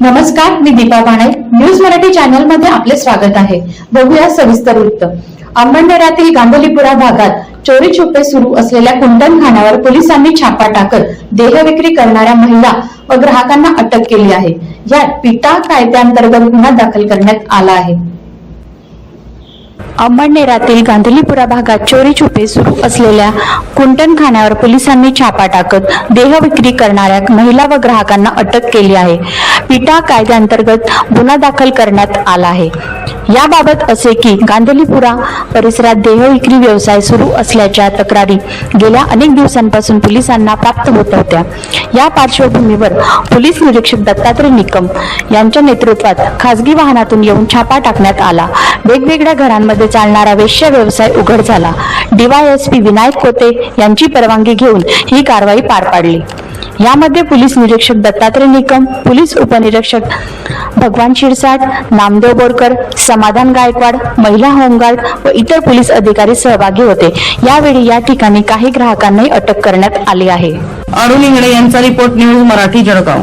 नमस्कार मी दीपा बाणे न्यूज मराठी चॅनलमध्ये आपले स्वागत आहे. बघूया सविस्तर वृत्त. अंबरनेरातील गांधलीपुरा भागात चोरी छुपे सुरू असलेल्या कुंटणखान्यावर पोलिसांनी छापा टाकत देहविक्री करणाऱ्या महिला व ग्राहकांना अटक केली आहे. यात पिटा कायद्याअंतर्गत गुन्हा दाखल करण्यात आला आहे. अंमळनेरातील गांधलीपुरा भागात चोरी छुपे सुरू असलेल्या कुंटणखान्यावर पोलिसांनी छापा टाकत देहविक्री करणाऱ्या महिला व ग्राहकांना अटक केली आहे. पिटा कायद्याअंतर्गत गुन्हा दाखल करण्यात आला आहे. याबाबत असे की गांधलीपुरा परिसरात देहविक्री व्यवसाय सुरू असल्याच्या तक्रारी गेल्या अनेक दिवसांपासून पोलिसांना प्राप्त होत होत्या. या पार्श्वभूमीवर पोलीस निरीक्षक दत्तात्रय निकम यांच्या नेतृत्वात खासगी वाहनातून येऊन छापा टाकण्यात आला. वेगवेगळ्या घरांमध्ये चालणारा वेश्य व्यवसाय उघड झाला. डीवायएसपी विनायक कोते यांची परवानगी घेऊन ही कारवाई पार पाडली. यामध्ये पोलीस निरीक्षक दत्तात्रय निकम पोलीस उपनिरीक्षक भगवान शिरसाट नामदेव बोरकर समाधान गायकवाड महिला होमगार्ड व इतर पोलीस अधिकारी सहभागी होते. यावेळी या ठिकाणी काही ग्राहकांनाही अटक करण्यात आली आहे. अरुण इंगळे यांचा रिपोर्ट न्यूज मराठी जळगाव.